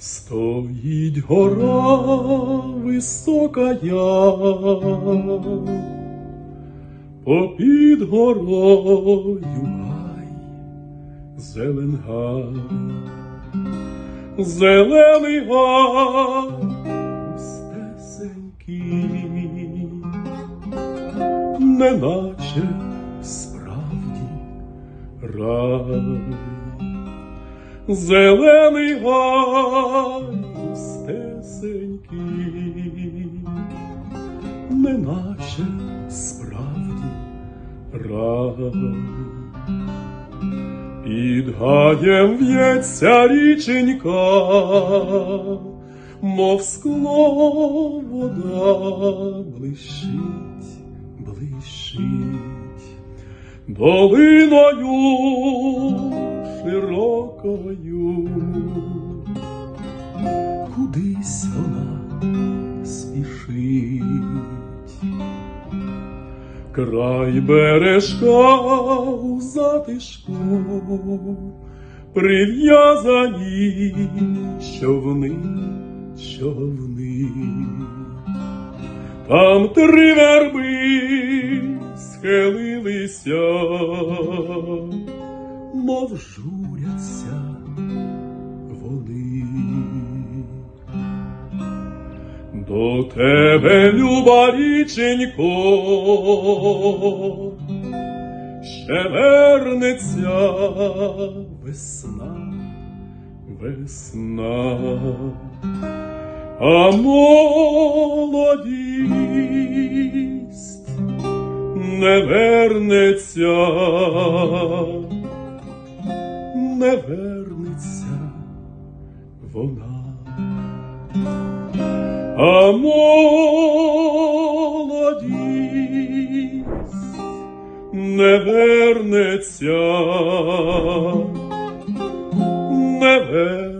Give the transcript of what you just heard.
Стоїть гора високая, попід горою гай, зелен гай, зелений гай, стесенький, неначе справді рай. Зелений гай стесенький, неначе справді рай. Під гаєм в'ється річенька, мов скло вода блищить, блищить долиною широкою, кудись вона спішить, край бережка у затишку, прив'язані човни, човни. Там три верби схилилися, мов журяться вони. До тебе, люба річенько, ще вернеться весна, весна а молодість не вернеться, не вернеться вона, а молодість не вернеться, не вернеться